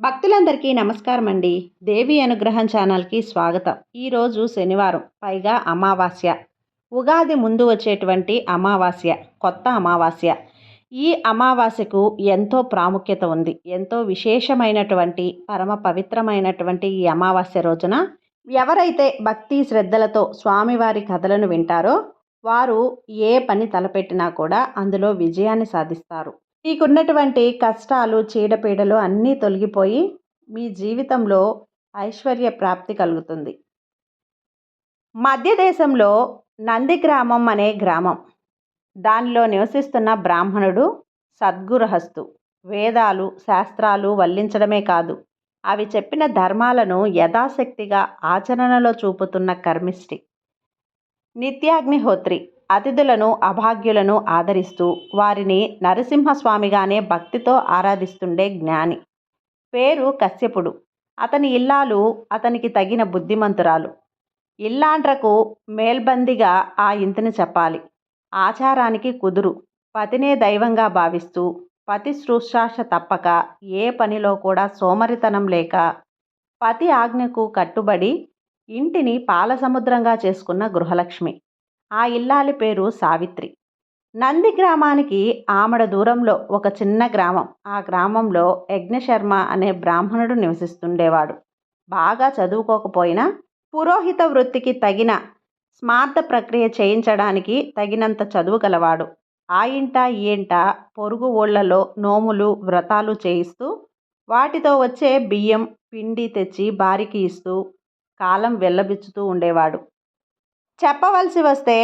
భక్తులందరికీ నమస్కారం అండి దేవి అనుగ్రహం ఛానల్కి స్వాగతం. ఈరోజు శనివారం పైగా అమావాస్య. ఉగాది ముందు వచ్చేటువంటి అమావాస్య కొత్త అమావాస్య. ఈ అమావాస్యకు ఎంతో ప్రాముఖ్యత ఉంది. ఎంతో విశేషమైనటువంటి పరమ పవిత్రమైనటువంటి ఈ అమావాస్య రోజున ఎవరైతే భక్తి శ్రద్ధలతో స్వామివారి కథలను వింటారో వారు ఏ పని తలపెట్టినా కూడా అందులో విజయాన్ని సాధిస్తారు. మీకున్నటువంటి కష్టాలు చీడపీడలు అన్నీ తొలగిపోయి మీ జీవితంలో ఐశ్వర్య ప్రాప్తి కలుగుతుంది. మధ్యదేశంలో నంది గ్రామం అనే గ్రామం. దానిలో నివసిస్తున్న బ్రాహ్మణుడు సద్గురహస్తు. వేదాలు శాస్త్రాలు వల్లించడమే కాదు అవి చెప్పిన ధర్మాలను యథాశక్తిగా ఆచరణలో చూపుతున్న కర్మిష్టి. నిత్యాగ్నిహోత్రి. అతిథులను అభాగ్యులను ఆదరిస్తూ వారిని నరసింహస్వామిగానే భక్తితో ఆరాధిస్తుండే జ్ఞాని. పేరు కశ్యపుడు. అతని ఇల్లాలు అతనికి తగిన బుద్ధిమంతురాలు. ఇల్లాండ్రకు మేల్బందిగా ఆ ఇంతని చెప్పాలి. ఆచారానికి కుదురు. పతినే దైవంగా భావిస్తూ పతి శుశ్రూష తప్పక ఏ పనిలో కూడా సోమరితనం లేక పతి ఆజ్ఞకు కట్టుబడి ఇంటిని పాలసముద్రంగా చేసుకున్న గృహలక్ష్మి. ఆ ఇల్లాలి పేరు సావిత్రి. నంది గ్రామానికి ఆమడ దూరంలో ఒక చిన్న గ్రామం. ఆ గ్రామంలో యజ్ఞశర్మ అనే బ్రాహ్మణుడు నివసిస్తుండేవాడు. బాగా చదువుకోకపోయినా పురోహిత వృత్తికి తగిన స్మార్త ప్రక్రియ చేయించడానికి తగినంత చదువు గలవాడు. ఆ ఇంట ఈ ఇంట పొరుగు ఊళ్ళలో నోములు వ్రతాలు చేయిస్తూ వాటితో వచ్చే బియ్యం పిండి తెచ్చి బారికి ఇస్తూ కాలం వెళ్ళబిచ్చుతూ ఉండేవాడు. చెప్పవలసి వస్తే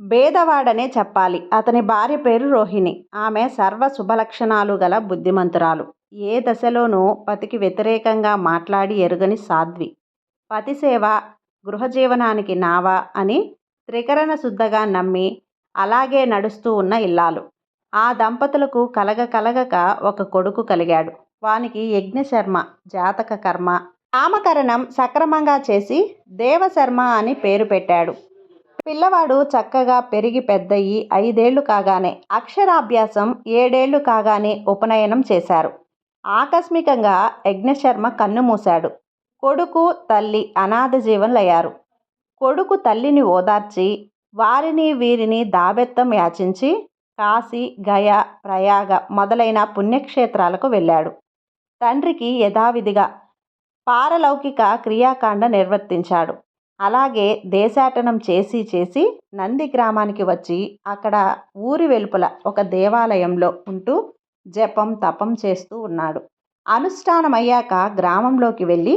భేదవాడనే చెప్పాలి. అతని భార్య పేరు రోహిణి. ఆమె సర్వ శుభలక్షణాలు గల బుద్ధిమంతురాలు. ఏ దశలోనూ పతికి వ్యతిరేకంగా మాట్లాడి ఎరుగని సాధ్వి. పతి సేవ గృహజీవనానికి నావా అని త్రికరణ శుద్ధగా నమ్మి అలాగే నడుస్తూ ఉన్న ఇల్లాలు. ఆ దంపతులకు కలగ కలగక ఒక కొడుకు కలిగాడు. వానికి యజ్ఞశర్మ జాతక కర్మ నామకరణం సక్రమంగా చేసి దేవశర్మ అని పేరు పెట్టాడు. పిల్లవాడు చక్కగా పెరిగి పెద్దయి ఐదేళ్ళు కాగానే అక్షరాభ్యాసం ఏడేళ్ళు కాగానే ఉపనయనం చేశారు. ఆకస్మికంగా యజ్ఞశర్మ కన్నుమూశాడు కొడుకు తల్లి అనాథ జీవనలయ్యారు కొడుకు తల్లిని ఓదార్చి వారిని వీరిని దాబెత్తం యాచించి కాశీ గయ ప్రయాగ మొదలైన పుణ్యక్షేత్రాలకు వెళ్ళాడు. తండ్రికి యథావిధిగా పారలౌకిక క్రియాకాండ నిర్వర్తించాడు. అలాగే దేశాటనం చేసి చేసి నంది గ్రామానికి వచ్చి అక్కడ ఊరి వెలుపల ఒక దేవాలయంలో ఉంటూ జపం తపం చేస్తూ ఉన్నాడు. అనుష్ఠానమయ్యాక గ్రామంలోకి వెళ్ళి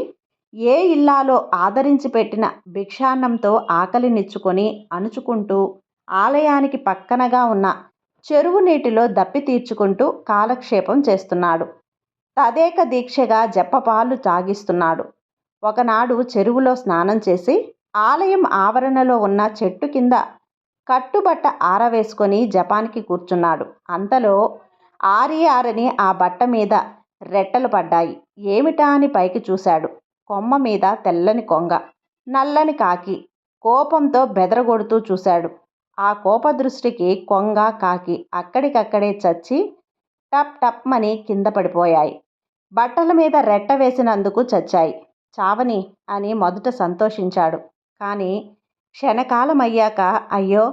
ఏ ఇల్లాలో ఆదరించి పెట్టిన భిక్షాన్నంతో ఆకలినిచ్చుకొని అణుచుకుంటూ ఆలయానికి పక్కనగా ఉన్న చెరువు నీటిలో దప్పి తీర్చుకుంటూ కాలక్షేపం చేస్తున్నాడు. తదేక దీక్షగా జప్పపాలు తాగిస్తున్నాడు. ఒకనాడు చెరువులో స్నానం చేసి ఆలయం ఆవరణలో ఉన్న చెట్టు కింద కట్టుబట్ట ఆరవేసుకొని జపానికి కూర్చున్నాడు. అంతలో ఆరి ఆరని ఆ బట్ట మీద రెట్టలు పడ్డాయి. ఏమిటా అని పైకి చూశాడు. కొమ్మ మీద తెల్లని కొంగ నల్లని కాకి కోపంతో బెదరగొడుతూ చూశాడు. ఆ కోపదృష్టికి కొంగ కాకి అక్కడికక్కడే చచ్చి టప్ టప్మని కింద పడిపోయాయి. బట్టల మీద రెట్ట వేసినందుకు చచ్చాయి. చావని అని మొదట సంతోషించాడు. కానీ క్షణకాలం అయ్యాక అయ్యో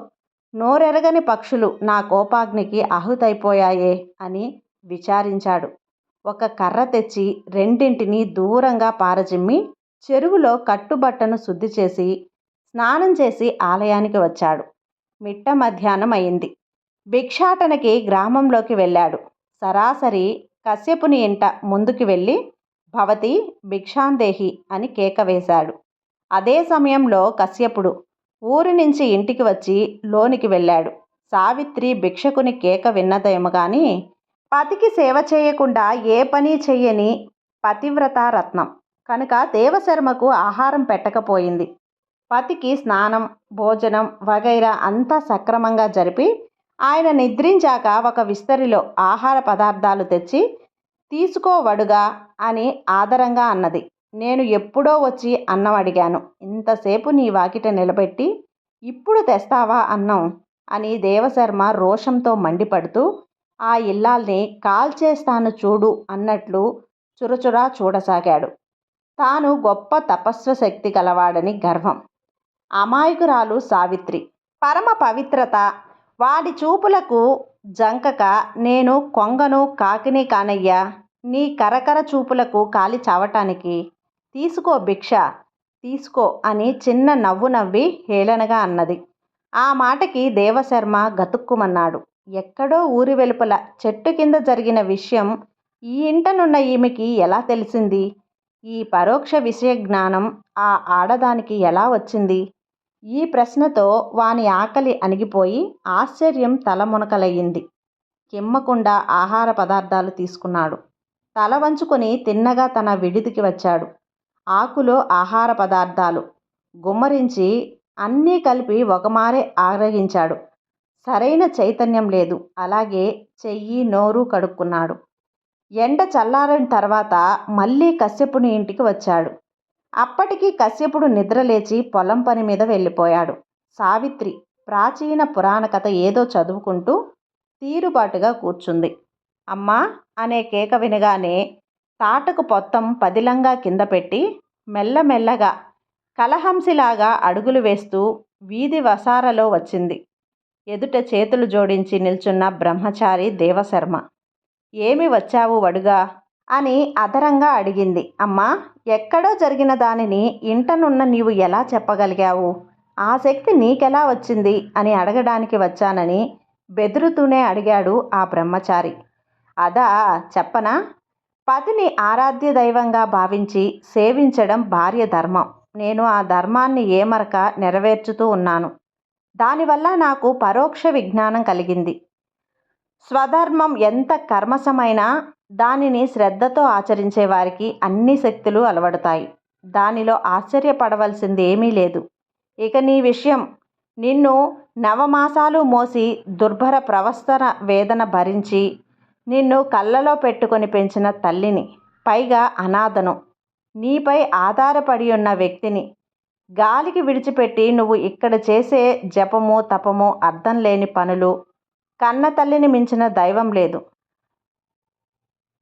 నోరెరగని పక్షులు నా కోపాగ్నికి ఆహుతైపోయాయే అని విచారించాడు. ఒక కర్ర తెచ్చి రెండింటిని దూరంగా పారజిమ్మి చెరువులో కట్టుబట్టను శుద్ధి చేసి స్నానం చేసి ఆలయానికి వచ్చాడు. మిట్ట మధ్యాహ్నం అయింది భిక్షాటనకి గ్రామంలోకి వెళ్ళాడు. సరాసరి కశ్యపుని ఇంట ముందుకు వెళ్ళి భవతి భిక్షాందేహి అని కేక వేశాడు. అదే సమయంలో కశ్యపుడు ఊరి నుంచి ఇంటికి వచ్చి లోనికి వెళ్ళాడు. సావిత్రి భిక్షకుని కేక విన్నదేమో కానీ పతికి సేవ చేయకుండా ఏ పని చెయ్యని పతివ్రత రత్నం. కనుక దేవశర్మకు ఆహారం పెట్టకపోయింది. పతికి స్నానం భోజనం వగైరా అంతా సక్రమంగా జరిపి ఆయన నిద్రించాక ఒక విస్తరిలో ఆహార పదార్థాలు తెచ్చి తీసుకోవడుగా అని ఆదరంగా అన్నది. నేను ఎప్పుడో వచ్చి అన్నం అడిగాను. ఇంతసేపు నీ వాకిట నిలబెట్టి ఇప్పుడు తెస్తావా అన్నం అని దేవశర్మ రోషంతో మండిపడుతూ ఆ ఇల్లాల్ని కాల్చేస్తాను చూడు అన్నట్లు చురచురా చూడసాగాడు. తాను గొప్ప తపస్వ శక్తి గలవాడని గర్వం. అమాయకురాలు సావిత్రి. పరమ పవిత్రత వాడి చూపులకు జంకక నేను కొంగను కాకిని కానయ్యా. నీ కరకర చూపులకు కాలి చావటానికి తీసుకో భిక్ష తీసుకో అని చిన్న నవ్వు నవ్వి హేళనగా అన్నది. ఆ మాటకి దేవశర్మ గతుక్కుమన్నాడు. ఎక్కడో ఊరి వెలుపల చెట్టు కింద జరిగిన విషయం ఈ ఇంటనున్న ఈమెకి ఎలా తెలిసింది? ఈ పరోక్ష విషయ జ్ఞానం ఆ ఆడదానికి ఎలా వచ్చింది? ఈ ప్రశ్నతో వాని ఆకలి అణిగిపోయి ఆశ్చర్యం తలమునకలయ్యింది కిమ్మకుండా ఆహార పదార్థాలు తీసుకున్నాడు. తల వంచుకొని తిన్నగా తన విడిదికి వచ్చాడు. ఆకులో ఆహార పదార్థాలు. గుమ్మరించి అన్నీ కలిపి ఒకమారే ఆగ్రహించాడు. సరైన చైతన్యం లేదు. అలాగే చెయ్యి నోరు కడుక్కున్నాడు. ఎండ చల్లారిన తర్వాత మళ్ళీ కశ్యపుని ఇంటికి వచ్చాడు. అప్పటికి కశ్యపుడు నిద్రలేచి పొలం పని మీద వెళ్ళిపోయాడు. సావిత్రి ప్రాచీన పురాణ కథ ఏదో చదువుకుంటూ తీరుబాటుగా కూర్చుంది. అమ్మా! అనే కేక వినగానే తాటకు పొత్తం పదిలంగా కింద పెట్టి మెల్లమెల్లగా కలహంసిలాగా అడుగులు వేస్తూ వీధి వసారలో వచ్చింది. ఎదుట చేతులు జోడించి నిల్చున్న బ్రహ్మచారి దేవశర్మ. ఏమి వచ్చావు వడుగా? అని అదరంగా అడిగింది. అమ్మా ఎక్కడో జరిగిన దానిని ఇంటనున్న నీవు ఎలా చెప్పగలిగావు? ఆ శక్తి నీకెలా వచ్చింది? అని అడగడానికి వచ్చానని బెదురుతూనే అడిగాడు ఆ బ్రహ్మచారి. అదా చెప్పనా? పతిని ఆరాధ్య దైవంగా భావించి సేవించడం భార్య ధర్మం. నేను ఆ ధర్మాన్ని ఏమరక నెరవేర్చుతూ ఉన్నాను. దానివల్ల నాకు పరోక్ష విజ్ఞానం కలిగింది. స్వధర్మం ఎంత కర్మసమైనా దానిని శ్రద్ధతో ఆచరించే వారికి అన్ని శక్తులు అలవడతాయి. దానిలో ఆశ్చర్యపడవలసింది ఏమీ లేదు. ఇక నీ విషయం. నిన్ను నవమాసాలు మోసి దుర్భర ప్రవస్తన వేదన భరించి నిన్ను కళ్ళలో పెట్టుకొని పెంచిన తల్లిని పైగా అనాథను నీపై ఆధారపడి ఉన్న వ్యక్తిని గాలికి విడిచిపెట్టి నువ్వు ఇక్కడ చేసే జపము తపము అర్థం లేని పనులు కన్న తల్లిని మించిన దైవం లేదు.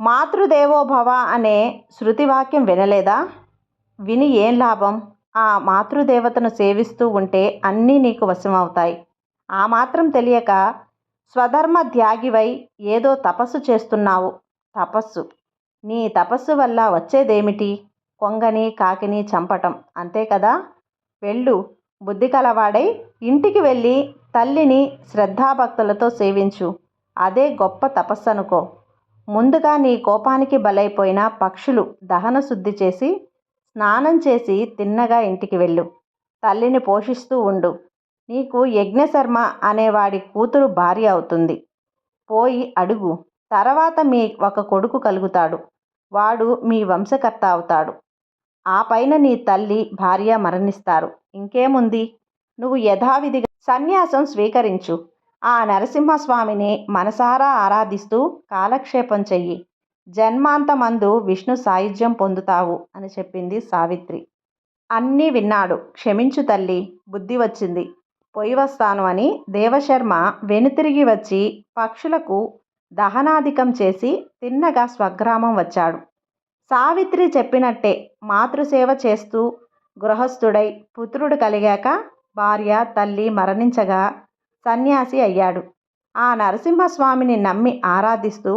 మాతృదేవోభవ అనే శృతివాక్యం వినలేదా? విని ఏం లాభం? ఆ మాతృదేవతను సేవిస్తూ ఉంటే అన్నీ నీకు వశమవుతాయి. ఆ మాత్రం తెలియక స్వధర్మ త్యాగివై ఏదో తపస్సు చేస్తున్నావు. తపస్సు. నీ తపస్సు వల్ల వచ్చేదేమిటి? కొంగని కాకిని చంపటం. అంతే కదా? వెళ్ళు. బుద్ధి కలవాడై ఇంటికి వెళ్ళి తల్లిని శ్రద్ధాభక్తులతో సేవించు. అదే గొప్ప తపస్సు అనుకో ముందుగా నీ కోపానికి బలైపోయిన పక్షులు దహన శుద్ధి చేసి స్నానం చేసి తిన్నగా ఇంటికి వెళ్ళు. తల్లిని పోషిస్తూ ఉండు. నీకు యజ్ఞశర్మ అనేవాడి కూతురు భార్య అవుతుంది. పోయి అడుగు. తర్వాత మీ ఒక కొడుకు కలుగుతాడు. వాడు మీ వంశకర్త అవుతాడు. ఆ పైన నీ తల్లి భార్య మరణిస్తారు. ఇంకేముంది? నువ్వు యథావిధిగా సన్యాసం స్వీకరించు. ఆ నరసింహస్వామిని మనసారా ఆరాధిస్తూ కాలక్షేపం చెయ్యి. జన్మాంతమందు విష్ణు సాయుధ్యం పొందుతావు అని చెప్పింది సావిత్రి. అన్నీ విన్నాడు. క్షమించు తల్లి. బుద్ధి వచ్చింది. పొయ్యి వస్తాను అని దేవశర్మ వెనుతిరిగి వచ్చి పక్షులకు దహనాధికం చేసి తిన్నగా స్వగ్రామం వచ్చాడు. సావిత్రి చెప్పినట్టే మాతృసేవ చేస్తూ గృహస్థుడై పుత్రుడు కలిగాక భార్య తల్లి మరణించగా సన్యాసి అయ్యాడు. ఆ నరసింహస్వామిని నమ్మి ఆరాధిస్తూ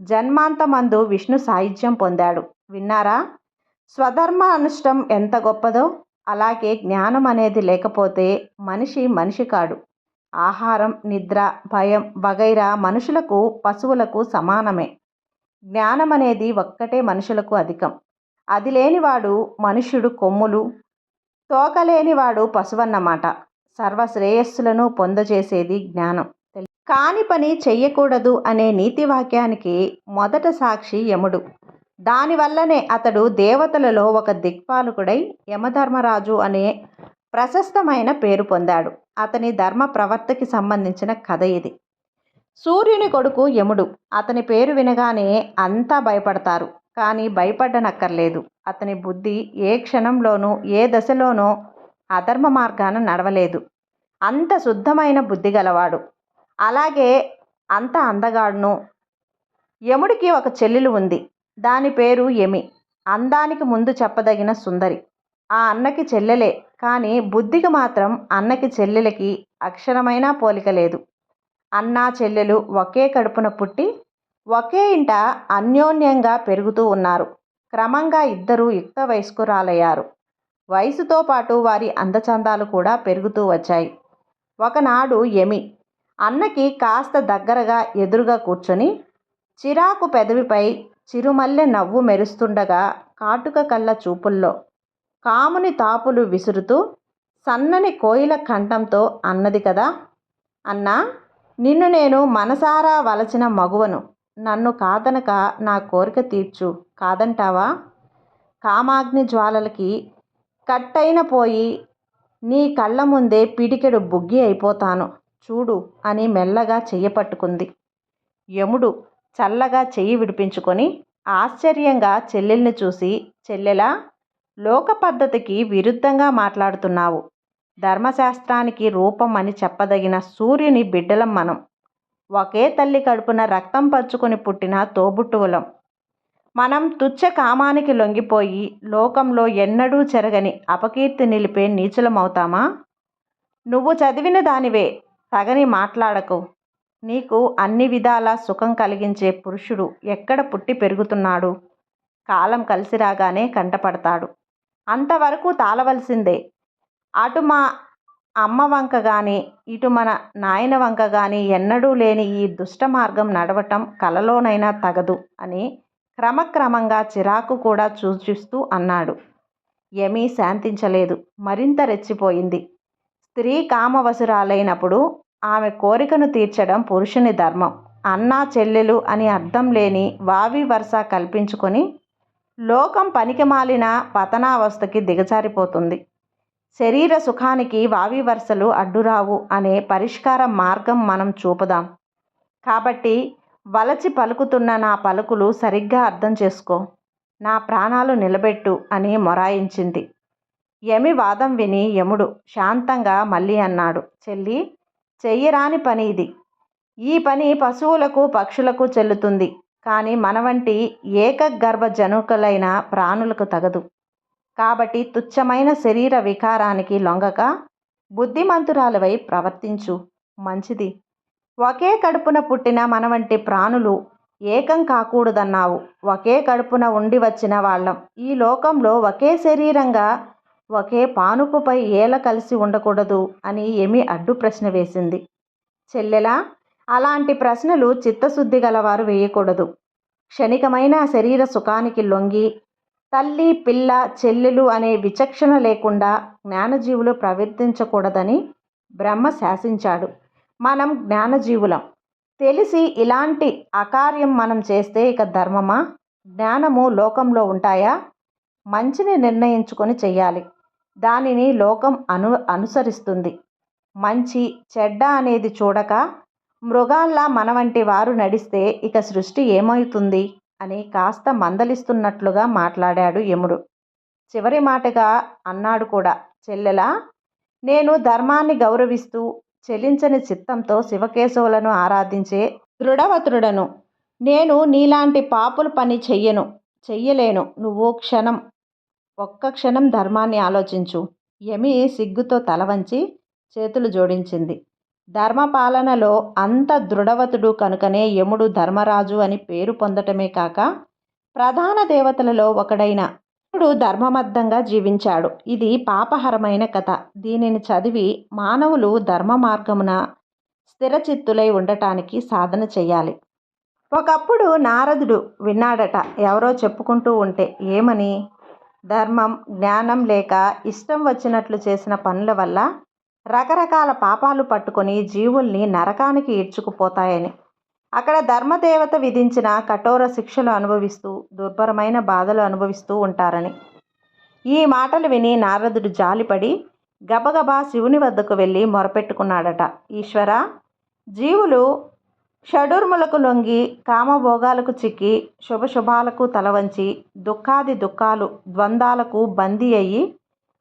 జన్మాంతమందు విష్ణు సాహిత్యం పొందాడు. విన్నారా? స్వధర్మ అనుష్టం ఎంత గొప్పదో అలాగే జ్ఞానం అనేది లేకపోతే మనిషి మనిషి కాడు. ఆహారం నిద్ర భయం వగైరా మనుషులకు పశువులకు సమానమే. జ్ఞానం అనేది ఒక్కటే మనుషులకు అధికం. అది లేనివాడు మనుష్యుడు కొమ్ములు తోకలేనివాడు పశువన్నమాట. సర్వశ్రేయస్సులను పొందజేసేది జ్ఞానం. కాని పని చెయ్యకూడదు అనే నీతి వాక్యానికి మొదట సాక్షి యముడు. దానివల్లనే అతడు దేవతలలో ఒక దిక్పాలకుడై యమధర్మరాజు అనే ప్రశస్తమైన పేరు పొందాడు. అతని ధర్మ ప్రవర్తకి సంబంధించిన కథ ఇది. సూర్యుని కొడుకు యముడు అతని పేరు వినగానే అంతా భయపడతారు. కానీ భయపడ్డనక్కర్లేదు అతని బుద్ధి ఏ క్షణంలోనూ ఏ దశలోనో అధర్మ మార్గాన నడవలేదు. అంత శుద్ధమైన బుద్ధి గలవాడు. అలాగే అంత అందగాడును. యముడికి ఒక చెల్లెలు ఉంది. దాని పేరు యమి. అందానికి ముందు చెప్పదగిన సుందరి. ఆ అన్నకి చెల్లెలే. కానీ బుద్ధికి మాత్రం అన్నకి చెల్లెలకి అక్షరమైనా పోలిక లేదు. అన్న చెల్లెలు ఒకే కడుపున పుట్టి ఒకే ఇంట అన్యోన్యంగా పెరుగుతూ ఉన్నారు. క్రమంగా ఇద్దరు యుక్త వయస్కురాలయ్యారు. వయసుతో పాటు వారి అందచందాలు కూడా పెరుగుతూ వచ్చాయి. ఒకనాడు యమి అన్నకి కాస్త దగ్గరగా ఎదురుగా కూర్చొని చిరాకు పెదవిపై చిరుమల్లె నవ్వు మెరుస్తుండగా కాటుక కళ్ళ చూపుల్లో కాముని తాపులు విసురుతూ సన్నని కోయిల కంఠంతో అన్నది కదా? అన్నా నిన్ను నేను మనసారా వలచిన మగువను. నన్ను కాదనక నా కోరిక తీర్చు. కాదంటావా? కామాగ్ని జ్వాలలకి కట్టయిన పోయి నీ కళ్ళ ముందే పిడికెడు బుగ్గి అయిపోతాను. చూడు అని మెల్లగా చెయ్యి పట్టుకుంది. యముడు చల్లగా చెయ్యి విడిపించుకొని ఆశ్చర్యంగా చెల్లెల్ని చూసి చెల్లెలా లోక పద్ధతికి విరుద్ధంగా మాట్లాడుతున్నావు. ధర్మశాస్త్రానికి రూపం అని చెప్పదగిన సూర్యుని బిడ్డలం మనం. ఒకే తల్లి కడుపున రక్తం పంచుకొని పుట్టిన తోబుట్టువులం. మనం తుచ్చ కామానికి లొంగిపోయి లోకంలో ఎన్నడూ చెరగని అపకీర్తి నిలిపే నీచులమవుతామా? నువ్వు చదివిన దానివే తగని మాట్లాడకు. నీకు అన్ని విధాల సుఖం కలిగించే పురుషుడు ఎక్కడ పుట్టి పెరుగుతున్నాడు? కాలం కలిసి రాగానే కంటపడతాడు. అంతవరకు తాళవలసిందే. అటు మా అమ్మ వంక కానీ ఇటు మన నాయన వంక కానీ ఎన్నడూ లేని ఈ దుష్ట మార్గం నడవటం కలలోనైనా తగదు అని క్రమక్రమంగా చిరాకు కూడా సూచిస్తూ అన్నాడు. యమి శాంతించలేదు. మరింత రెచ్చిపోయింది. స్త్రీ కామవసురాలైనప్పుడు ఆమె కోరికను తీర్చడం పురుషుని ధర్మం. అన్నా చెల్లెలు అని అర్థం లేని వావి వరుస కల్పించుకొని లోకం పనికిమాలిన పతనావస్థకి దిగజారిపోతుంది. శరీర సుఖానికి వావి వరుసలు అడ్డురావు అనే పరిష్కార మార్గం మనం చూపుదాం. కాబట్టి వలచి పలుకుతున్న నా పలుకులు సరిగ్గా అర్థం చేసుకో. నా ప్రాణాలు నిలబెట్టు అని మొరాయించింది. యమి వాదం విని యముడు శాంతంగా మళ్ళీ అన్నాడు. చెల్లి చెయ్యరాని పని ఇది. ఈ పని పశువులకు పక్షులకు చెల్లుతుంది. కానీ మన వంటి ఏకగర్భ జనుకులైన ప్రాణులకు తగదు. కాబట్టి తుచ్చమైన శరీర వికారానికి లొంగక బుద్ధిమంతురాలవై ప్రవర్తించు. మంచిది. ఒకే కడుపున పుట్టిన మన వంటి ప్రాణులు ఏకం కాకూడదన్నావు. ఒకే కడుపున ఉండి వచ్చిన వాళ్ళం. ఈ లోకంలో ఒకే శరీరంగా ఒకే పానుపుపై ఏల కలిసి ఉండకూడదు అని ఏమి అడ్డు ప్రశ్న వేసింది. చెల్లెలా? అలాంటి ప్రశ్నలు చిత్తశుద్ధి గలవారు వేయకూడదు. క్షణికమైన శరీర సుఖానికి లొంగి తల్లి పిల్ల చెల్లెలు అనే విచక్షణ లేకుండా జ్ఞానజీవులు ప్రవర్తించకూడదని బ్రహ్మ శాసించాడు. మనం జ్ఞానజీవులం. తెలిసి ఇలాంటి అకార్యం మనం చేస్తే ఇక ధర్మమా? జ్ఞానము లోకంలో ఉంటాయా? మంచిని నిర్ణయించుకొని చెయ్యాలి. దానిని లోకం అను అనుసరిస్తుంది. మంచి చెడ్డ అనేది చూడక మృగాల్లా మన వంటి వారు నడిస్తే ఇక సృష్టి ఏమవుతుంది? అని కాస్త మందలిస్తున్నట్లుగా మాట్లాడాడు యముడు. చివరి మాటగా అన్నాడు కూడా చెల్లెలా నేను ధర్మాన్ని గౌరవిస్తూ చెలించని చిత్తంతో శివకేశవులను ఆరాధించే దృఢవతుడను. నేను నీలాంటి పాపుల పని చెయ్యను చెయ్యలేను. నువ్వు క్షణం ఒక్క క్షణం ధర్మాన్ని ఆలోచించు. యమి సిగ్గుతో తలవంచి చేతులు జోడించింది. ధర్మపాలనలో అంత దృఢవతుడు కనుకనే యముడు ధర్మరాజు అని పేరు పొందటమే కాక ప్రధాన దేవతలలో ఒకడైన యముడు ధర్మబద్ధంగా జీవించాడు. ఇది పాపహరమైన కథ. దీనిని చదివి మానవులు ధర్మ మార్గమున స్థిరచిత్తులై ఉండటానికి సాధన చేయాలి. ఒకప్పుడు నారదుడు విన్నాడట ఎవరో చెప్పుకుంటూ ఉంటే ఏమని? ధర్మం జ్ఞానం లేక ఇష్టం వచ్చినట్లు చేసిన పనుల వల్ల రకరకాల పాపాలు పట్టుకొని జీవుల్ని నరకానికి ఈడ్చుకుపోతాయని. అక్కడ ధర్మదేవత విధించిన కఠోర శిక్షలు అనుభవిస్తూ దుర్భరమైన బాధలు అనుభవిస్తూ ఉంటారని. ఈ మాటలు విని నారదుడు జాలిపడి గబగబా శివుని వద్దకు వెళ్ళి మొరపెట్టుకున్నాడట. ఈశ్వర జీవులు షడుర్ములకు లొంగి కామభోగాలకు చిక్కి శుభశుభాలకు తలవంచి దుఃఖాది దుఃఖాలు ద్వంద్వాలకు బందీ అయ్యి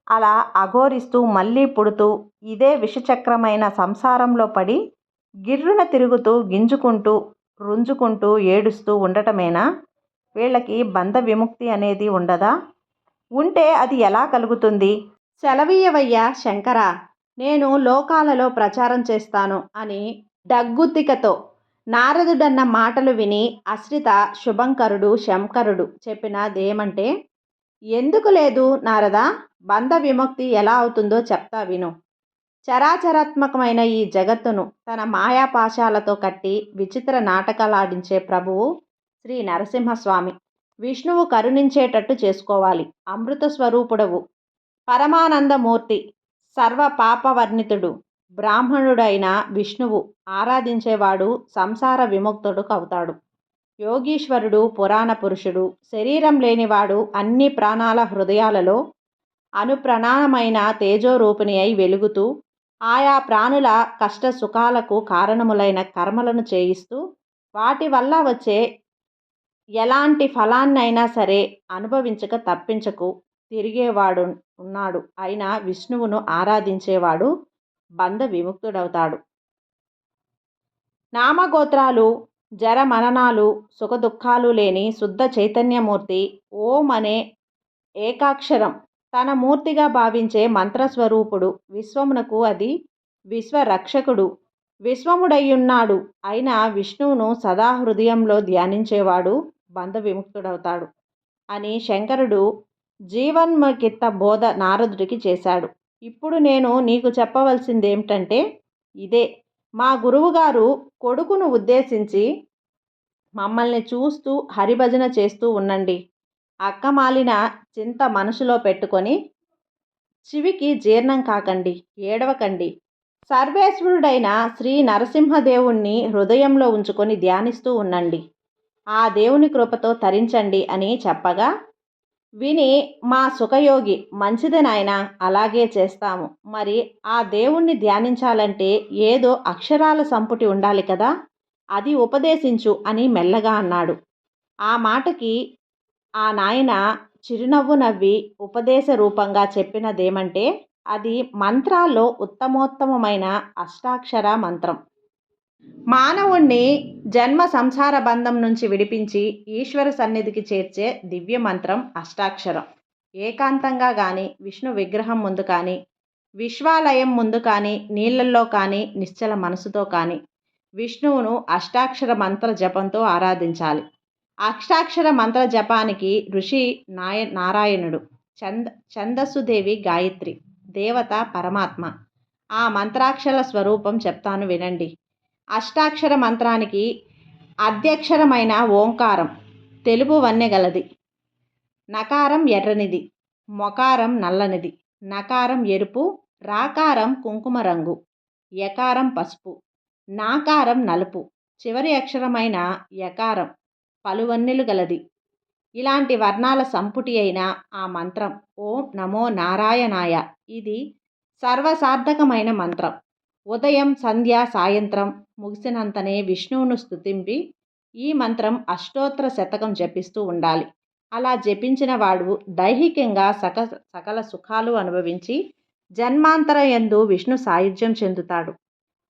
అలా అఘోరిస్తూ మళ్ళీ పుడుతూ ఇదే విషచక్రమైన సంసారంలో పడి గిర్రున తిరుగుతూ గింజుకుంటూ రుంజుకుంటూ ఏడుస్తూ ఉండటమేనా? వీళ్ళకి బంధ విముక్తి అనేది ఉండదా? ఉంటే అది ఎలా కలుగుతుంది? సెలవీయవయ్యా శంకర నేను లోకాలలో ప్రచారం చేస్తాను అని దగ్గుత్తికతో నారదుడన్న మాటలు విని అశ్రిత శుభంకరుడు శంకరుడు చెప్పినదేమంటే ఎందుకు లేదు నారద? బంధ విముక్తి ఎలా అవుతుందో చెప్తా విను. చరాచరాత్మకమైన ఈ జగత్తును తన మాయాపాశాలతో కట్టి విచిత్ర నాటకాలాడించే ప్రభువు శ్రీ నరసింహస్వామి. విష్ణువు కరుణించేటట్టు చేసుకోవాలి. అమృత స్వరూపుడవు. పరమానందమూర్తి సర్వ పాపవర్ణితుడు బ్రాహ్మణుడైన విష్ణువు ఆరాధించేవాడు సంసార విముక్తుడు అవుతాడు యోగీశ్వరుడు పురాణ పురుషుడు శరీరం లేనివాడు అన్ని ప్రాణాల హృదయాలలో అనుప్రణామైన తేజోరూపిణి అయి వెలుగుతూ ఆయా ప్రాణుల కష్ట సుఖాలకు కారణములైన కర్మలను చేయిస్తూ వాటి వల్ల వచ్చే ఎలాంటి ఫలాన్నైనా సరే అనుభవించక తప్పించకు తిరిగేవాడు ఉన్నాడు. అయినా విష్ణువును ఆరాధించేవాడు బంధ విముక్తుడవుతాడు. నామగోత్రాలు జర మననాలు సుఖదుఖాలు లేని శుద్ధ చైతన్యమూర్తి ఓం అనే ఏకాక్షరం తన మూర్తిగా భావించే మంత్రస్వరూపుడు. విశ్వమునకు అది విశ్వరక్షకుడు. విశ్వముడయ్యున్నాడు. అయిన విష్ణువును సదా హృదయంలో ధ్యానించేవాడు బంధ విముక్తుడవుతాడు అని శంకరుడు జీవన్మకిత్త బోధ నారదుడికి చేశాడు. ఇప్పుడు నేను నీకు చెప్పవలసింది ఏమిటంటే ఇదే. మా గురువుగారు కొడుకును ఉద్దేశించి మమ్మల్ని చూస్తూ హరిభజన చేస్తూ ఉండండి. అక్కమాలిన చింత మనసులో పెట్టుకొని చివికి జీర్ణం కాకండి ఏడవకండి. సర్వేశ్వరుడైన శ్రీ నరసింహదేవుణ్ణి హృదయంలో ఉంచుకొని ధ్యానిస్తూ ఉండండి. ఆ దేవుని కృపతో తరించండి అని చెప్పగా విని మా సుఖయోగి మంచిది నాయన అలాగే చేస్తాము. మరి ఆ దేవుణ్ణి ధ్యానించాలంటే ఏదో అక్షరాల సంపుటి ఉండాలి కదా అది ఉపదేశించు అని మెల్లగా అన్నాడు. ఆ మాటకి ఆ నాయన చిరునవ్వు నవ్వి ఉపదేశ రూపంగా చెప్పినదేమంటే అది మంత్రాల్లో ఉత్తమోత్తమమైన అష్టాక్షర మంత్రం. మానవుణ్ణి జన్మ సంసార బంధం నుంచి విడిపించి ఈశ్వర సన్నిధికి చేర్చే దివ్య మంత్రం అష్టాక్షరం. ఏకాంతంగా కానీ విష్ణు విగ్రహం ముందు కానీ విశ్వాలయం ముందు కానీ నీళ్ళల్లో కానీ నిశ్చల మనసుతో కానీ విష్ణువును అష్టాక్షర మంత్ర జపంతో ఆరాధించాలి. అష్టాక్షర మంత్ర జపానికి ఋషి నాయ నారాయణుడు. చంద ఛందస్సుదేవి గాయత్రి. దేవత పరమాత్మ. ఆ మంత్రాక్షర స్వరూపం చెప్తాను వినండి. అష్టాక్షర మంత్రానికి అధ్యక్షరమైన ఓంకారం తెలుపు వన్నెగలది నకారం ఎర్రనిది. మొకారం నల్లనిది. నకారం ఎరుపు రాకారం కుంకుమ రంగు. యకారం పసుపు. నాకారం నలుపు. చివరి అక్షరమైన యకారం. పలువన్నెలు గలది. ఇలాంటి వర్ణాల సంపుటి అయిన ఆ మంత్రం ఓం నమో నారాయణాయ. ఇది సర్వసార్థకమైన మంత్రం. ఉదయం సంధ్య సాయంత్రం ముగిసినంతనే విష్ణువును స్తుతింపి ఈ మంత్రం అష్టోత్తర శతకం జపిస్తూ ఉండాలి. అలా జపించిన వాడు దైహికంగా సక సకల సుఖాలు అనుభవించి జన్మాంతర ఎందు విష్ణు సాయుధ్యం చెందుతాడు.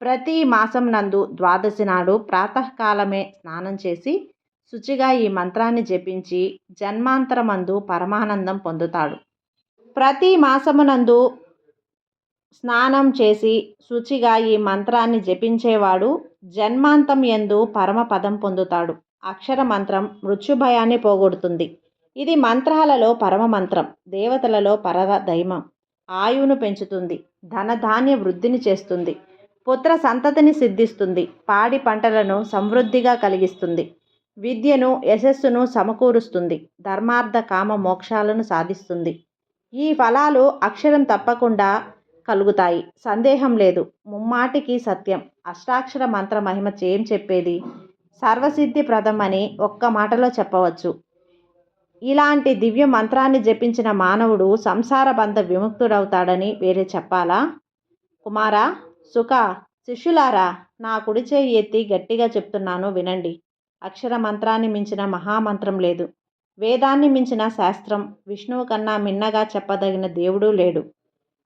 ప్రతి మాసం నందు ద్వాదశి నాడు ప్రాతకాలమే స్నానం చేసి శుచిగా ఈ మంత్రాన్ని జపించి జన్మాంతరమందు పరమానందం పొందుతాడు. ప్రతి మాసమునందు స్నానం చేసి శుచిగా ఈ మంత్రాన్ని జపించేవాడు జన్మాంతం ఎందు పరమపదం పొందుతాడు. అక్షర మంత్రం మృత్యుభయాన్ని పోగొడుతుంది. ఇది మంత్రాలలో పరమ మంత్రం దేవతలలో పరవ దైవం ఆయువును పెంచుతుంది ధనధాన్య వృద్ధిని చేస్తుంది పుత్ర సంతతిని సిద్ధిస్తుంది పాడి పంటలను సమృద్ధిగా కలిగిస్తుంది విద్యను యశస్సును సమకూరుస్తుంది ధర్మార్థ కామ మోక్షాలను సాధిస్తుంది. ఈ ఫలాలు అక్షరం తప్పకుండా కలుగుతాయి. సందేహం లేదు. ముమ్మాటికి సత్యం. అష్టాక్షర మంత్ర మహిమ ఏం చెప్పేది? సర్వసిద్ధి ప్రదం అని ఒక్క మాటలో చెప్పవచ్చు. ఇలాంటి దివ్య మంత్రాన్ని జపించిన మానవుడు సంసార బంధ విముక్తుడవుతాడని వేరే చెప్పాలా? కుమారా సుఖ శిష్యులారా నా కుడి చేయి ఎత్తి గట్టిగా చెప్తున్నాను వినండి. అక్షర మంత్రాన్ని మించిన మహామంత్రం లేదు. వేదాన్ని మించిన శాస్త్రం విష్ణువు కన్నా మిన్నగా చెప్పదగిన దేవుడు లేడు.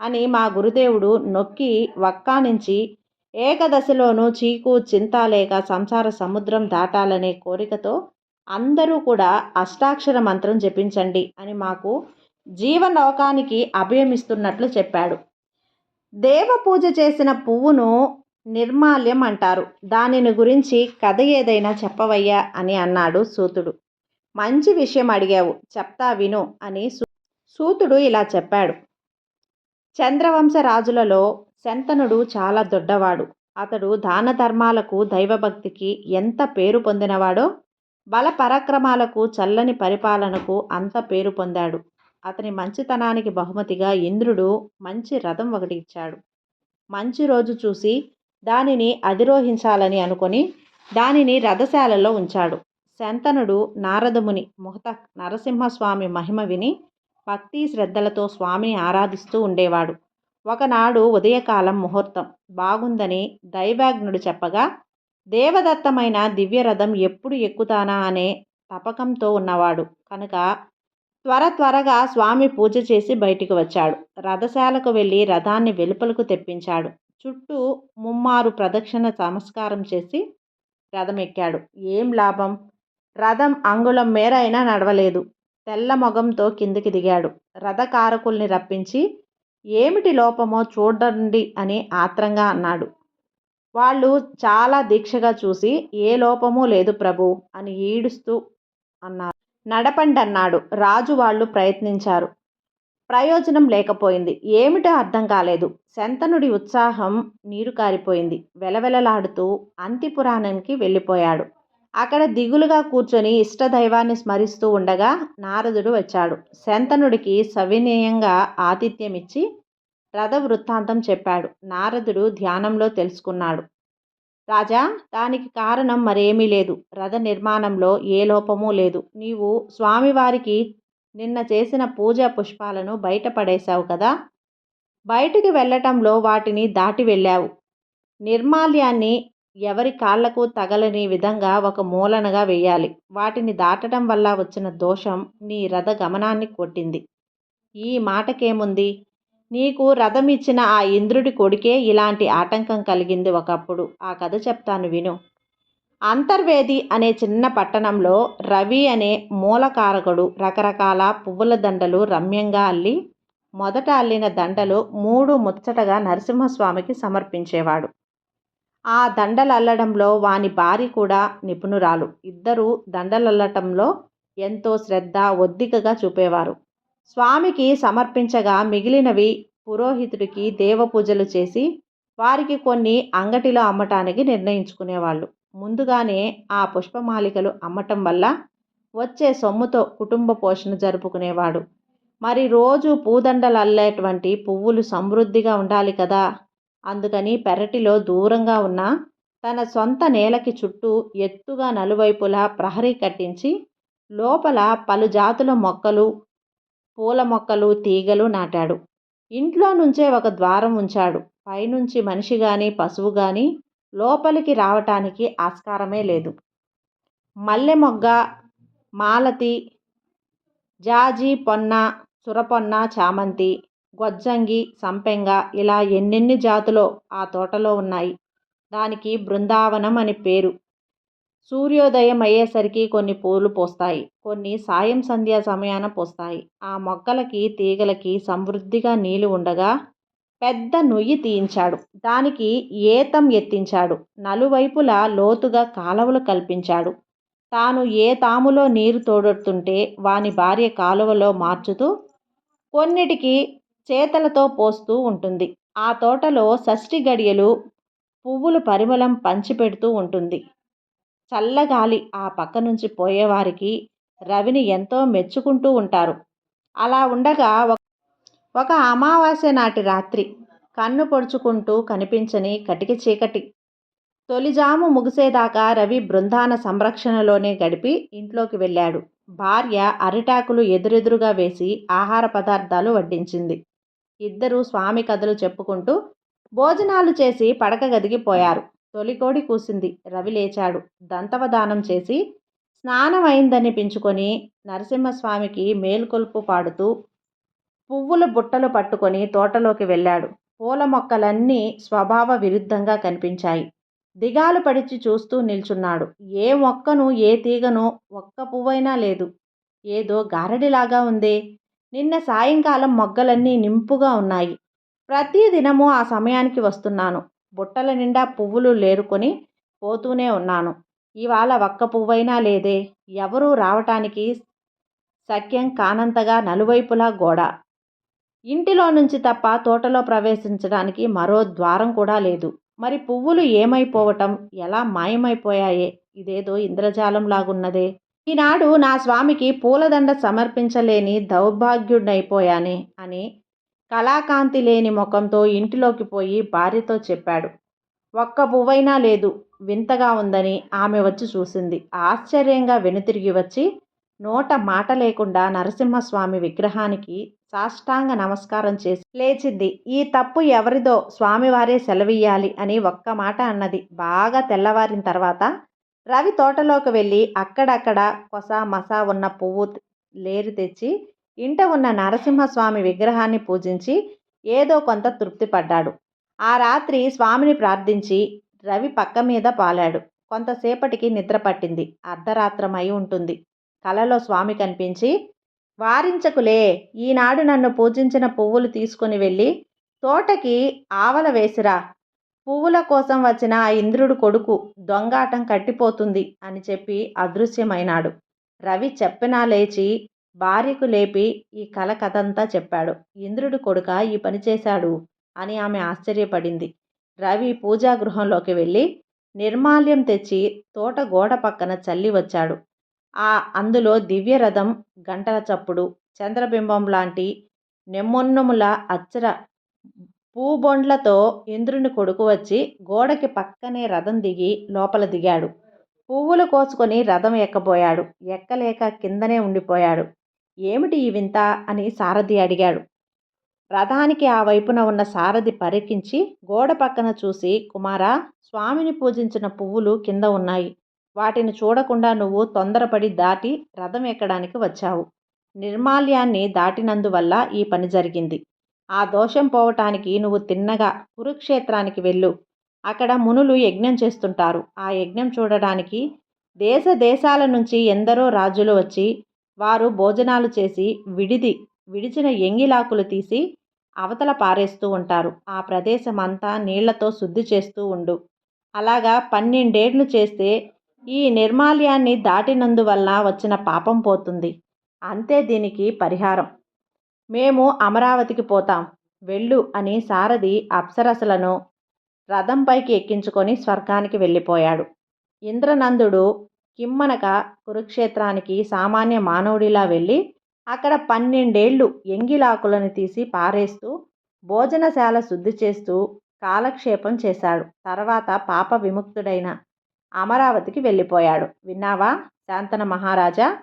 అని మా గురుదేవుడు నొక్కి వక్కానించి ఏకదశలోనూ చీకు చింత లేక సంసార సముద్రం దాటాలనే కోరికతో అందరూ కూడా అష్టాక్షర మంత్రం జపించండి అని మాకు జీవలోకానికి అభయమిస్తున్నట్లు చెప్పాడు. దేవ పూజ చేసిన పువ్వును నిర్మాల్యం అంటారు. దానిని గురించి కథ ఏదైనా చెప్పవయ్యా అని అన్నాడు సూతుడు. మంచి విషయం అడిగావు చెప్తా విను అని సూ- సూతుడు ఇలా చెప్పాడు. చంద్రవంశ రాజులలో శంతనుడు చాలా దొడ్డవాడు. అతడు దాన ధర్మాలకు దైవభక్తికి ఎంత పేరు పొందినవాడో బల పరాక్రమాలకు చల్లని పరిపాలనకు అంత పేరు పొందాడు. అతని మంచితనానికి బహుమతిగా ఇంద్రుడు మంచి రథం ఒకటి ఇచ్చాడు. మంచి రోజు చూసి దానిని అధిరోహించాలని అనుకొని దానిని రథశాలలో ఉంచాడు. శంతనుడు నారదముని ముహత నరసింహస్వామి మహిమ విని భక్తి శ్రద్ధలతో స్వామిని ఆరాధిస్తూ ఉండేవాడు. ఒకనాడు ఉదయకాలం ముహూర్తం. బాగుందని దైవాగ్నుడు చెప్పగా దేవదత్తమైన దివ్యరథం ఎప్పుడు ఎక్కుతానా అనే తపకంతో ఉన్నవాడు. కనుక త్వర త్వరగా స్వామి పూజ చేసి బయటికి వచ్చాడు. రథశాలకు వెళ్ళి రథాన్ని వెలుపలకు తెప్పించాడు. చుట్టూ ముమ్మారు ప్రదక్షిణ నమస్కారం చేసి రథం ఎక్కాడు ఏం లాభం? రథం అంగుళం మేర అయినా నడవలేదు. తెల్ల మొగంతో కిందికి దిగాడు. రథకారకుల్ని రప్పించి ఏమిటి లోపమో చూడండి అని ఆత్రంగా అన్నాడు. వాళ్ళు చాలా దీక్షగా చూసి ఏ లోపమూ లేదు ప్రభు అని ఈడుస్తూ అన్నారు. నడపండి అన్నాడు రాజు వాళ్ళు ప్రయత్నించారు. ప్రయోజనం లేకపోయింది. ఏమిటో అర్థం కాలేదు. శంతనుడి ఉత్సాహం నీరు కారిపోయింది. వెలవెలలాడుతూ అంతిపురాణానికి వెళ్ళిపోయాడు. అక్కడ దిగులుగా కూర్చొని ఇష్టదైవాన్ని స్మరిస్తూ ఉండగా నారదుడు వచ్చాడు. శంతనుడికి సవినయంగా ఆతిథ్యం ఇచ్చి రథ వృత్తాంతం చెప్పాడు. నారదుడు ధ్యానంలో తెలుసుకున్నాడు. రాజా దానికి కారణం మరేమీ లేదు. రథ నిర్మాణంలో ఏ లోపమూ లేదు. నీవు స్వామివారికి నిన్న చేసిన పూజా పుష్పాలను బయట పడేశావు కదా? బయటికి వెళ్ళటంలో వాటిని దాటి వెళ్ళావు. నిర్మాల్యాన్ని ఎవరి కాళ్ళకు తగలని విధంగా ఒక మూలనగా వేయాలి. వాటిని దాటడం వల్ల వచ్చిన దోషం నీ రథ గమనాన్ని కొట్టింది. ఈ మాటకేముంది? నీకు రథం ఇచ్చిన ఆ ఇంద్రుడి కొడుకే ఇలాంటి ఆటంకం కలిగింది ఒకప్పుడు. ఆ కథ చెప్తాను విను. అంతర్వేది అనే చిన్న పట్టణంలో రవి అనే మూలకారకుడు రకరకాల పువ్వుల దండలు రమ్యంగా అల్లి మొదట అల్లిన దండలు మూడు ముచ్చటగా నరసింహస్వామికి సమర్పించేవాడు. ఆ దండలు అల్లడంలో వాని భార్య కూడా నిపుణురాలు. ఇద్దరూ దండలల్లటంలో ఎంతో శ్రద్ధ ఒద్దికగా చూపేవారు. స్వామికి సమర్పించగా మిగిలినవి పురోహితుడికి దేవపూజలు చేసి వారికి కొన్ని అంగటిలో అమ్మటానికి నిర్ణయించుకునేవాళ్ళు. ముందుగానే ఆ పుష్పమాలికలు అమ్మటం వల్ల వచ్చే సొమ్ముతో కుటుంబ పోషణ జరుపుకునేవాడు. మరి రోజు పూదండలు అల్లేటువంటి పువ్వులు సమృద్ధిగా ఉండాలి కదా? అందుకని పెరటిలో దూరంగా ఉన్న తన సొంత నేలకి చుట్టూ ఎత్తుగా నలువైపులా ప్రహరీ కట్టించి లోపల పలు జాతుల మొక్కలు పూల మొక్కలు తీగలు నాటాడు. ఇంట్లో నుంచే ఒక ద్వారం ఉంచాడు. పైనుంచి మనిషి కానీ పశువు కానీ లోపలికి రావటానికి ఆస్కారమే లేదు. మల్లె మొగ్గ మాలతి జాజి పొన్న సురపొన్న చామంతి గొజ్జంగి సంపెంగ ఇలా ఎన్నెన్ని జాతులో ఆ తోటలో ఉన్నాయి? దానికి బృందావనం అని పేరు. సూర్యోదయం అయ్యేసరికి కొన్ని పూలు పూస్తాయి. కొన్ని సాయం సంధ్యా సమయాన పూస్తాయి. ఆ మొక్కలకి తీగలకి సమృద్ధిగా నీళ్ళు ఉండగా పెద్ద నుయ్యి తీయించాడు. దానికి ఏతం ఎత్తించాడు. నలువైపులా లోతుగా కాలువలు కల్పించాడు. తాను ఏ తాములో నీరు తోడొడుతుంటే వాని భార్య కాలువలో మార్చుతూ కొన్నిటికి చేతలతో పోస్తూ ఉంటుంది. ఆ తోటలో షష్ఠి గడియలు పువ్వులు పరిమళం పంచిపెడుతూ ఉంటుంది. చల్లగాలి ఆ పక్క నుంచి పోయేవారికి రవిని ఎంతో మెచ్చుకుంటూ ఉంటారు. అలా ఉండగా ఒక అమావాస్య నాటి రాత్రి కన్ను పొడుచుకుంటూ కనిపించని కటిక చీకటి. తొలిజాము ముగిసేదాకా రవి బృందాన సంరక్షణలోనే గడిపి ఇంట్లోకి వెళ్ళాడు. భార్య అరిటాకులు ఎదురెదురుగా వేసి ఆహార పదార్థాలు వడ్డించింది. ఇద్దరూ స్వామి కథలు చెప్పుకుంటూ భోజనాలు చేసి పడక గదికి పోయారు. తొలికోడి కూసింది. రవి లేచాడు. దంతవదానం చేసి స్నానం అయిందనిపించుకొని నరసింహస్వామికి మేల్కొల్పు పాడుతూ పువ్వుల బుట్టలు పట్టుకొని తోటలోకి వెళ్ళాడు. పూల మొక్కలన్నీ స్వభావ విరుద్ధంగా కనిపించాయి. దిగాలు పడిచి చూస్తూ నిల్చున్నాడు. ఏ మొక్కను ఏ తీగను ఒక్క పువ్వైనా లేదు. ఏదో గారడిలాగా ఉందే. నిన్న సాయంకాలం మొగ్గలన్నీ నింపుగా ఉన్నాయి. ప్రతి దినము ఆ సమయానికి వస్తున్నాను. బుట్టల నిండా పువ్వులు లేరుకొని పోతూనే ఉన్నాను. ఇవాళ ఒక్క పువ్వైనా లేదే. ఎవరూ రావటానికి సఖ్యం కానంతగా నలువైపులా గోడ. ఇంటిలో నుంచి తప్ప తోటలో ప్రవేశించడానికి మరో ద్వారం కూడా లేదు. మరి పువ్వులు ఏమైపోవటం? ఎలా మాయమైపోయాయే? ఇదేదో ఇంద్రజాలం లాగున్నదే ఈనాడు నా స్వామికి పూలదండ సమర్పించలేని దౌర్భాగ్యుడైపోయానే అని కళాకాంతి లేని ముఖంతో ఇంటిలోకి పోయి భార్యతో చెప్పాడు. ఒక్క పువ్వైనా లేదు. వింతగా ఉందని ఆమె వచ్చి చూసింది. ఆశ్చర్యంగా వెనుతిరిగి వచ్చి నోట మాట లేకుండా నరసింహస్వామి విగ్రహానికి సాష్టాంగ నమస్కారం చేసి లేచింది ఈ తప్పు ఎవరిదో స్వామివారే సెలవియ్యాలి అని ఒక్క మాట అన్నది. బాగా తెల్లవారిన తర్వాత రవి తోటలోకి వెళ్ళి అక్కడక్కడ కొస మసా ఉన్న పువ్వు లేరు తెచ్చి ఇంట ఉన్న నరసింహస్వామి విగ్రహాన్ని పూజించి ఏదో కొంత తృప్తి పడ్డాడు. ఆ రాత్రి స్వామిని ప్రార్థించి రవి పక్క మీద పాలాడు. కొంతసేపటికి నిద్ర పట్టింది. అర్ధరాత్రమై ఉంటుంది. కలలో స్వామి కనిపించి వారించకులే. ఈనాడు నన్ను పూజించిన పువ్వులు తీసుకుని వెళ్ళి తోటకి ఆవల వేసిరా. పువ్వుల కోసం వచ్చిన ఆ ఇంద్రుడు కొడుకు దొంగాటం కట్టిపోతుంది అని చెప్పి అదృశ్యమైనాడు. రవి చెప్పినా లేచి భార్యకు లేపి ఈ కల కథంతా చెప్పాడు. ఇంద్రుడి కొడుక ఈ పని చేశాడు అని ఆమె ఆశ్చర్యపడింది. రవి పూజా గృహంలోకి వెళ్ళి నిర్మాల్యం తెచ్చి తోట గోడ పక్కన చల్లి వచ్చాడు. ఆ అందులో దివ్యరథం గంటల చప్పుడు చంద్రబింబం లాంటి నెమ్మొన్నముల అచ్చర పూబొండ్లతో ఇంద్రుని కొడుకు వచ్చి గోడకి పక్కనే రథం దిగి లోపల దిగాడు. పువ్వులు కోసుకొని రథం ఎక్కబోయాడు. ఎక్కలేక కిందనే ఉండిపోయాడు. ఏమిటి ఈ వింత అని సారథి అడిగాడు. రథానికి ఆ వైపున ఉన్న సారథి పరికించి గోడ పక్కన చూసి కుమారా స్వామిని పూజించిన పువ్వులు కింద ఉన్నాయి. వాటిని చూడకుండా నువ్వు తొందరపడి దాటి రథం ఎక్కడానికి వచ్చావు. నిర్మాల్యాన్ని దాటినందువల్ల ఈ పని జరిగింది. ఆ దోషం పోవటానికి నువ్వు తిన్నగా కురుక్షేత్రానికి వెళ్ళు. అక్కడ మునులు యజ్ఞం చేస్తుంటారు. ఆ యజ్ఞం చూడడానికి దేశ దేశాల నుంచి ఎందరో రాజులు వచ్చి వారు భోజనాలు చేసి విడిది విడిచిన ఎంగిలాకులు తీసి అవతల పారేస్తూ ఉంటారు. ఆ ప్రదేశం అంతా నీళ్ళతో శుద్ధి చేస్తూ ఉండు. అలాగా పన్నెండేళ్ళు చేస్తే ఈ నిర్మాల్యాన్ని దాటినందువల్ల వచ్చిన పాపం పోతుంది. అంతే దీనికి పరిహారం. మేము అమరావతికి పోతాం. వెళ్ళు అని సారథి అప్సరసలను రథంపైకి ఎక్కించుకొని స్వర్గానికి వెళ్ళిపోయాడు. ఇంద్రనందుడు కిమ్మనక కురుక్షేత్రానికి సామాన్య మానవుడిలా వెళ్ళి అక్కడ పన్నెండేళ్ళు ఎంగిలాకులను తీసి పారేస్తూ భోజనశాల శుద్ధి చేస్తూ కాలక్షేపం చేశాడు. తర్వాత పాప విముక్తుడైన అమరావతికి వెళ్ళిపోయాడు. విన్నావా? శాంతన మహారాజా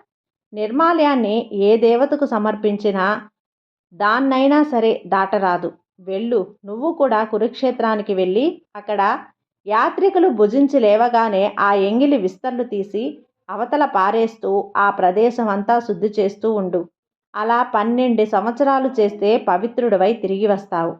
నిర్మాల్యాన్ని ఏ దేవతకు సమర్పించినా దాన్నైనా సరే దాటరాదు. వెళ్ళు. నువ్వు కూడా కురుక్షేత్రానికి వెళ్ళి అక్కడ యాత్రికులు భుజించి లేవగానే ఆ ఎంగిలి విస్తర్లు తీసి అవతల పారేస్తూ ఆ ప్రదేశం అంతా శుద్ధి చేస్తూ ఉండు. అలా పన్నెండు సంవత్సరాలు చేస్తే పవిత్రుడివై తిరిగి వస్తావు.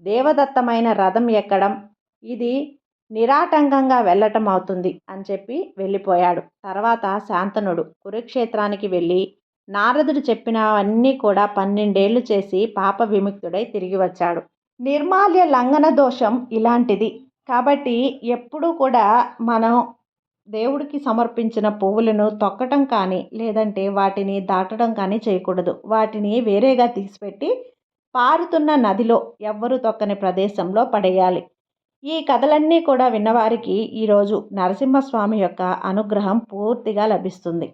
దేవదత్తమైన రథం ఎక్కడం? ఇది నిరాటంకంగా వెళ్ళటం అవుతుంది అని చెప్పి వెళ్ళిపోయాడు. తర్వాత శాంతనుడు కురుక్షేత్రానికి వెళ్ళి నారదుడు చెప్పినవన్నీ కూడా పన్నెండేళ్ళు చేసి పాప విముక్తుడై తిరిగి వచ్చాడు. నిర్మాల్య లంఘన దోషం ఇలాంటిది. కాబట్టి ఎప్పుడూ కూడా మనం దేవుడికి సమర్పించిన పువ్వులను తొక్కటం కానీ లేదంటే వాటిని దాటడం కానీ చేయకూడదు. వాటిని వేరేగా తీసిపెట్టి పారుతున్న నదిలో ఎవ్వరు తొక్కని ప్రదేశంలో పడేయాలి. ఈ కథలన్నీ కూడా విన్నవారికి ఈరోజు నరసింహస్వామి యొక్క అనుగ్రహం పూర్తిగా లభిస్తుంది.